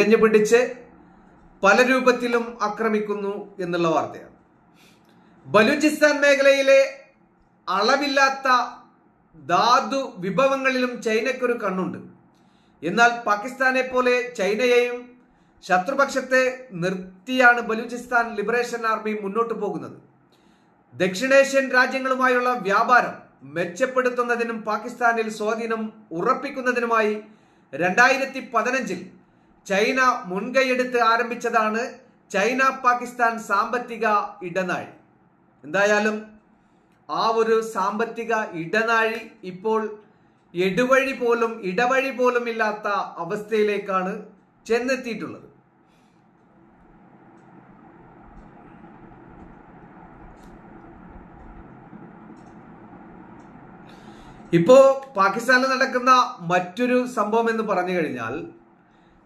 കഴിഞ്ഞു പിടിച്ച് പല രൂപത്തിലും ആക്രമിക്കുന്നു എന്നുള്ള വാർത്തയാണ്. ബലൂചിസ്ഥാൻ മേഖലയിലെ അളവില്ലാത്ത ധാതു വിഭവങ്ങളിലും ചൈനയ്ക്കൊരു കണ്ണുണ്ട്. എന്നാൽ പാകിസ്ഥാനെ പോലെ ചൈനയെയും ശത്രുപക്ഷത്തെ നിർത്തിയാണ് ബലൂചിസ്ഥാൻ ലിബറേഷൻ ആർമി മുന്നോട്ട് പോകുന്നത്. ദക്ഷിണേഷ്യൻ രാജ്യങ്ങളുമായുള്ള വ്യാപാരം മെച്ചപ്പെടുത്തുന്നതിനും പാകിസ്ഥാനിൽ സ്വാധീനം ഉറപ്പിക്കുന്നതിനുമായി രണ്ടായിരത്തി പതിനഞ്ചിൽ ചൈന മുൻകൈയെടുത്ത് ആരംഭിച്ചതാണ് ചൈന പാകിസ്ഥാൻ സാമ്പത്തിക ഇടനാഴി. എന്തായാലും ആ ഒരു സാമ്പത്തിക ഇടനാഴി ഇപ്പോൾ എടുവഴി പോലും ഇടവഴി പോലും ഇല്ലാത്ത അവസ്ഥയിലേക്കാണ് ചെന്നെത്തിയിട്ടുള്ളത്. ഇപ്പോ പാകിസ്ഥാനിൽ നടക്കുന്ന മറ്റൊരു സംഭവം എന്ന് പറഞ്ഞു കഴിഞ്ഞാൽ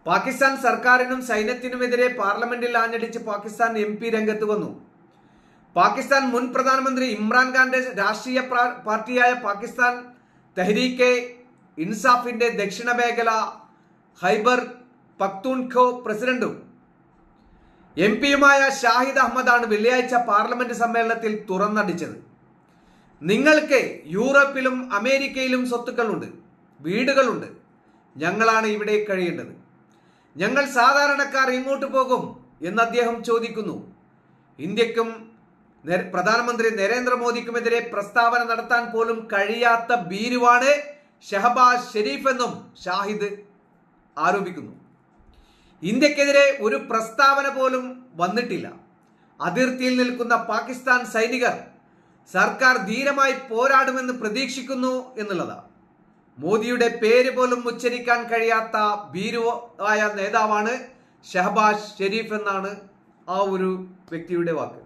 പാകിസ്ഥാൻ സർക്കാരിനും സൈന്യത്തിനുമെതിരെ പാർലമെന്റിൽ ആഞ്ഞടിച്ച് പാകിസ്ഥാൻ എം പി രംഗത്ത് വന്നു. പാകിസ്ഥാൻ മുൻ പ്രധാനമന്ത്രി ഇമ്രാൻഖാന്റെ രാഷ്ട്രീയ പാർട്ടിയായ പാകിസ്ഥാൻ തെഹരീക്കെ ഇൻസാഫിന്റെ ദക്ഷിണ മേഖല ഹൈബർ പക്തൂൺഖോ പ്രസിഡന്റും. എം പിയുമായ ഷാഹിദ് അഹമ്മദാണ് വെള്ളിയാഴ്ച പാർലമെന്റ് സമ്മേളനത്തിൽ തുറന്നടിച്ചത്. നിങ്ങൾക്ക് യൂറോപ്പിലും അമേരിക്കയിലും സ്വത്തുക്കളുണ്ട് വീടുകളുണ്ട്. ഞങ്ങളാണ് ഇവിടെ കഴിയേണ്ടത്. ഞങ്ങൾ സാധാരണക്കാർ എങ്ങോട്ട് പോകും എന്ന് അദ്ദേഹം ചോദിക്കുന്നു. ഇന്ത്യക്കും പ്രധാനമന്ത്രി നരേന്ദ്രമോദിക്കുമെതിരെ പ്രസ്താവന നടത്താൻ പോലും കഴിയാത്ത ഭീരുവാണ് ഷഹബാസ് ഷെരീഫ് എന്നും ഷാഹിദ് ആരോപിക്കുന്നു. ഇന്ത്യക്കെതിരെ ഒരു പ്രസ്താവന പോലും വന്നിട്ടില്ല. അതിർത്തിയിൽ നിൽക്കുന്ന പാകിസ്ഥാൻ സൈനികർ സർക്കാർ ധീരമായി പോരാടുമെന്ന് പ്രതീക്ഷിക്കുന്നു എന്നുള്ളതാണ്. മോദിയുടെ പേര് പോലും ഉച്ചരിക്കാൻ കഴിയാത്ത ഭീരുവായ നേതാവാണ് ഷഹബാസ് ഷെരീഫ് എന്നാണ് ആ ഒരു വ്യക്തിയുടെ വാക്ക്.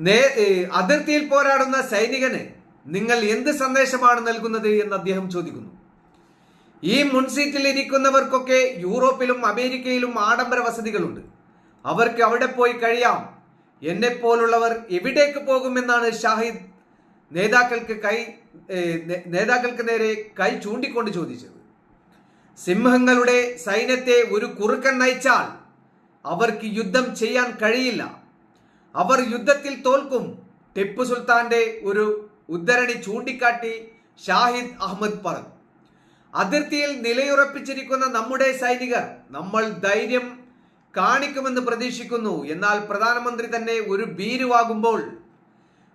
നേ- അതിർത്തിയിൽ പോരാടുന്ന സൈനികന് നിങ്ങൾ എന്ത് സന്ദേശമാണ് നൽകുന്നത് എന്ന് അദ്ദേഹം ചോദിക്കുന്നു. ഈ മുൻസീറ്റിൽ ഇരിക്കുന്നവർക്കൊക്കെ യൂറോപ്പിലും അമേരിക്കയിലും ആഡംബര വസതികളുണ്ട്. അവർക്ക് അവിടെ പോയി കഴിയാം. എന്നെ പോലുള്ളവർ എവിടേക്ക് പോകുമെന്നാണ് ഷാഹിദ് നേതാക്കൾക്ക് കൈ നേതാക്കൾക്ക് നേരെ കൈ ചൂണ്ടിക്കൊണ്ട് ചോദിച്ചത്. സിംഹങ്ങളുടെ സൈന്യത്തെ ഒരു കുറുക്കൻ നയിച്ചാൽ അവർക്ക് യുദ്ധം ചെയ്യാൻ കഴിയില്ല. അവർ യുദ്ധത്തിൽ തോൽക്കും. ടിപ്പു സുൽത്താന്റെ ഒരു ഉദ്ധരണി ചൂണ്ടിക്കാട്ടി ഷാഹിദ് അഹമ്മദ് പറഞ്ഞു. അതിർത്തിയിൽ നിലയുറപ്പിച്ചിരിക്കുന്ന നമ്മുടെ സൈനികർ നമ്മൾ ധൈര്യം കാണിക്കുമെന്ന് പ്രതീക്ഷിക്കുന്നു. എന്നാൽ പ്രധാനമന്ത്രി തന്നെ ഒരു ഭീരുവാകുമ്പോൾ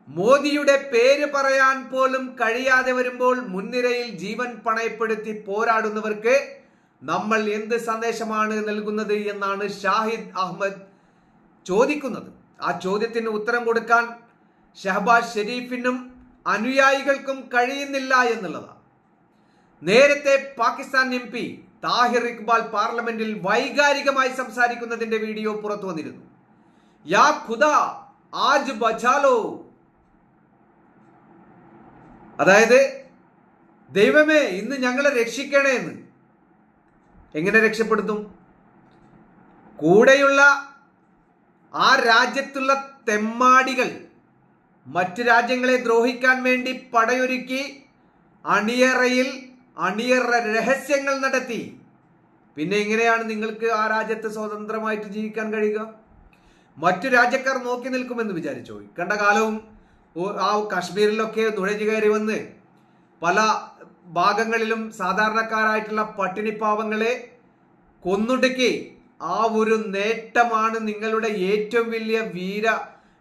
മോദിയുടെ പേര് പറയാൻ പോലും കഴിയാതെ വരുമ്പോൾ മുൻനിരയിൽ ജീവൻ പണയപ്പെടുത്തി പോരാടുന്നവർക്ക് നമ്മൾ എന്ത് സന്ദേശമാണ് നൽകുന്നത് എന്നാണ് ഷാഹിദ് അഹമ്മദ് ചോദിക്കുന്നത്. ആ ചോദ്യത്തിന് ഉത്തരം കൊടുക്കാൻ ഷഹബാസ് ഷെരീഫിനും അനുയായികൾക്കും കഴിയുന്നില്ല എന്നുള്ളതാണ് നേരത്തെ പാകിസ്ഥാൻ എം പി താഹിർ ഇക്ബാൽ പാർലമെന്റിൽ വൈകാരികമായി സംസാരിക്കുന്നതിന്റെ വീഡിയോ പുറത്തു വന്നിരുന്നു. യാ ഖുദ ആജ് ബച്ചാലോ അതായത് ദൈവമേ ഇന്ന് ഞങ്ങളെ രക്ഷിക്കണേ എന്ന്. എങ്ങനെ രക്ഷപ്പെടുത്തും? കൂടെയുള്ള ആ രാജ്യത്തുള്ള തെമ്മാടികൾ മറ്റു രാജ്യങ്ങളെ ദ്രോഹിക്കാൻ വേണ്ടി പടയൊരുക്കി അണിയറയിൽ അണിയറ രഹസ്യങ്ങൾ നടത്തി. പിന്നെ എങ്ങനെയാണ് നിങ്ങൾക്ക് ആ രാജ്യത്ത് സ്വതന്ത്രമായിട്ട് ജീവിക്കാൻ കഴിയുക? മറ്റു രാജ്യക്കാർ നോക്കി നിൽക്കുമെന്ന് വിചാരിച്ചോ? കണ്ട കാലവും ആ കാശ്മീരിലൊക്കെ നുഴഞ്ഞു കയറി വന്ന് പല ഭാഗങ്ങളിലും സാധാരണക്കാരായിട്ടുള്ള പട്ടിണിപ്പാവങ്ങളെ കൊന്നൊടുക്കി ആ ഒരു നേട്ടമാണ് നിങ്ങളുടെ ഏറ്റവും വലിയ വീര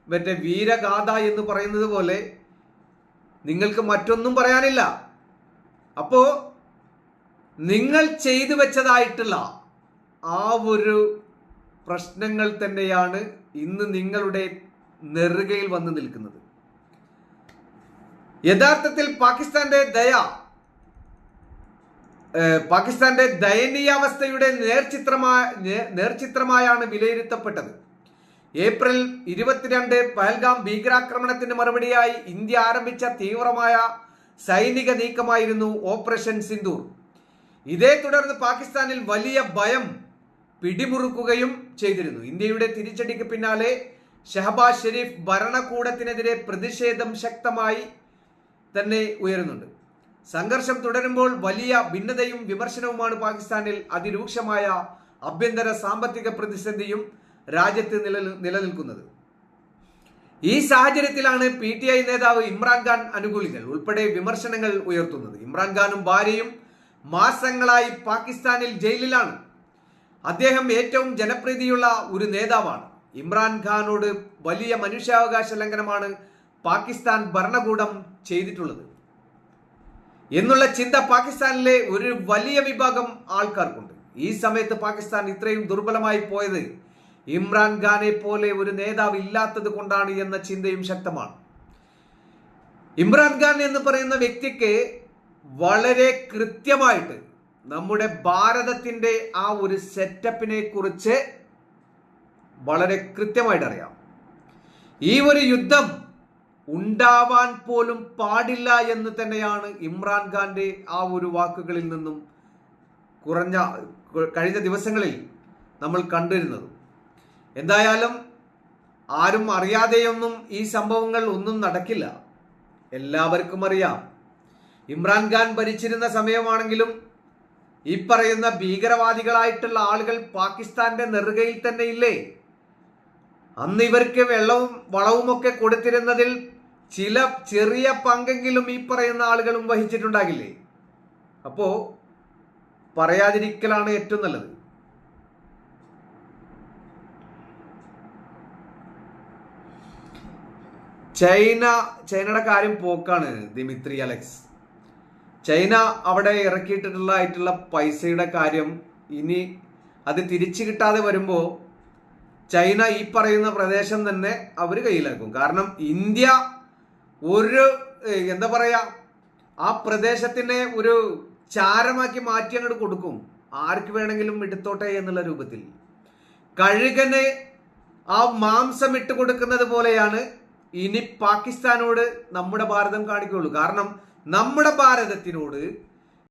മറ്റേ വീരഗാഥ എന്ന് പറയുന്നത് പോലെ നിങ്ങൾക്ക് മറ്റൊന്നും പറയാനില്ല. അപ്പോ നിങ്ങൾ ചെയ്തു വെച്ചതായിട്ടുള്ള ആ ഒരു പ്രശ്നങ്ങൾ തന്നെയാണ് ഇന്ന് നിങ്ങളുടെ നെറുകയിൽ വന്ന് നിൽക്കുന്നത്. യഥാർത്ഥത്തിൽ പാകിസ്ഥാന്റെ ദയ പാകിസ്ഥാന്റെ ദയനീയാവസ്ഥയുടെ നേർചിത്രമായ നേർചിത്രമായാണ് വിലയിരുത്തപ്പെട്ടത്. ഏപ്രിൽ ഇരുപത്തിരണ്ട് പഹൽഗാം ഭീകരാക്രമണത്തിന് മറുപടിയായി ഇന്ത്യ ആരംഭിച്ച തീവ്രമായ സൈനിക നീക്കമായിരുന്നു ഓപ്പറേഷൻ സിന്ദൂർ. ഇതേ തുടർന്ന് പാകിസ്ഥാനിൽ വലിയ ഭയം പിടിമുറുക്കുകയും ചെയ്തിരുന്നു. ഇന്ത്യയുടെ തിരിച്ചടിക്ക് പിന്നാലെ ഷഹബാസ് ഷെരീഫ് ഭരണകൂടത്തിനെതിരെ പ്രതിഷേധം ശക്തമായി തന്നെ ഉയരുന്നുണ്ട്. സംഘർഷം തുടരുമ്പോൾ വലിയ ഭിന്നതയും വിമർശനവുമാണ് പാകിസ്ഥാനിൽ അതിരൂക്ഷമായ ആഭ്യന്തര സാമ്പത്തിക പ്രതിസന്ധിയും രാജ്യത്ത് നിലനിൽ- നിലനിൽക്കുന്നത്. ഈ സാഹചര്യത്തിലാണ് പി ടി ഐ നേതാവ് ഇമ്രാൻഖാൻ അനുകൂലികൾ ഉൾപ്പെടെ വിമർശനങ്ങൾ ഉയർത്തുന്നത്. ഇമ്രാൻഖാനും ഭാര്യയും മാസങ്ങളായി പാകിസ്ഥാനിൽ ജയിലിലാണ്. അദ്ദേഹം ഏറ്റവും ജനപ്രീതിയുള്ള ഒരു നേതാവാണ്. ഇമ്രാൻഖാനോട് വലിയ മനുഷ്യാവകാശ ലംഘനമാണ് പാകിസ്ഥാൻ ഭരണകൂടം ചെയ്തിട്ടുള്ളത്. എന്നുള്ള ചിന്ത പാകിസ്ഥാനിലെ ഒരു വലിയ വിഭാഗം ആൾക്കാർക്കുണ്ട്. ഈ സമയത്ത് പാകിസ്ഥാൻ ഇത്രയും ദുർബലമായി പോയത് ഇമ്രാൻഖാനെ പോലെ ഒരു നേതാവ് ഇല്ലാത്തത് കൊണ്ടാണ് എന്ന ചിന്തയും ശക്തമാണ്. ഇമ്രാൻഖാൻ എന്ന് പറയുന്ന വ്യക്തിക്ക് വളരെ കൃത്യമായിട്ട് നമ്മുടെ ഭാരതത്തിന്റെ ആ ഒരു സെറ്റപ്പിനെ കുറിച്ച് വളരെ കൃത്യമായിട്ട് അറിയാം. ഈ ഒരു യുദ്ധം ഉണ്ടാവാൻ പോലും പാടില്ല എന്ന് തന്നെയാണ് ഇമ്രാൻഖാന്റെ ആ ഒരു വാക്കുകളിൽ നിന്നും കുറഞ്ഞ കഴിഞ്ഞ ദിവസങ്ങളിൽ നമ്മൾ കണ്ടിരുന്നത്. എന്തായാലും ആരും അറിയാതെയൊന്നും ഈ സംഭവങ്ങൾ ഒന്നും നടക്കില്ല. എല്ലാവർക്കും അറിയാം. ഇമ്രാൻഖാൻ ഭരിച്ചിരുന്ന സമയമാണെങ്കിലും ഈ പറയുന്ന ഭീകരവാദികളായിട്ടുള്ള ആളുകൾ പാകിസ്ഥാന്റെ നെറുകയിൽ തന്നെ ഇല്ലേ അന്ന് ഇവർക്ക് വെള്ളവും വളവുമൊക്കെ കൊടുത്തിരുന്നതിൽ ചില ചെറിയ പങ്കെങ്കിലും ഈ പറയുന്ന ആളുകളും വഹിച്ചിട്ടുണ്ടാകില്ലേ? അപ്പോ പറയാതിരിക്കലാണ് ഏറ്റവും നല്ലത്. ചൈന ചൈനയുടെ കാര്യം പോക്കാണ് ദിമിത്രി അലക്സ്. ചൈന അവിടെ ഇറക്കിയിട്ടുള്ള ആയിട്ടുള്ള പൈസയുടെ കാര്യം ഇനി അത് തിരിച്ചു കിട്ടാതെ വരുമ്പോൾ ചൈന ഈ പറയുന്ന പ്രദേശം തന്നെ അവർ കയ്യിലാക്കും. കാരണം ഇന്ത്യ ഒരു എന്താ പറയാ ആ പ്രദേശത്തിനെ ഒരു ചാരമാക്കി മാറ്റി അങ്ങോട്ട് കൊടുക്കും. ആർക്ക് വേണമെങ്കിലും എടുത്തോട്ടെ എന്നുള്ള രൂപത്തിൽ. കഴുകന് ആ മാംസം ഇട്ട് കൊടുക്കുന്നത് പോലെയാണ് ഇനി പാകിസ്ഥാനോട് നമ്മുടെ ഭാരതം കാണിക്കുള്ളൂ. കാരണം നമ്മുടെ ഭാരതത്തിനോട്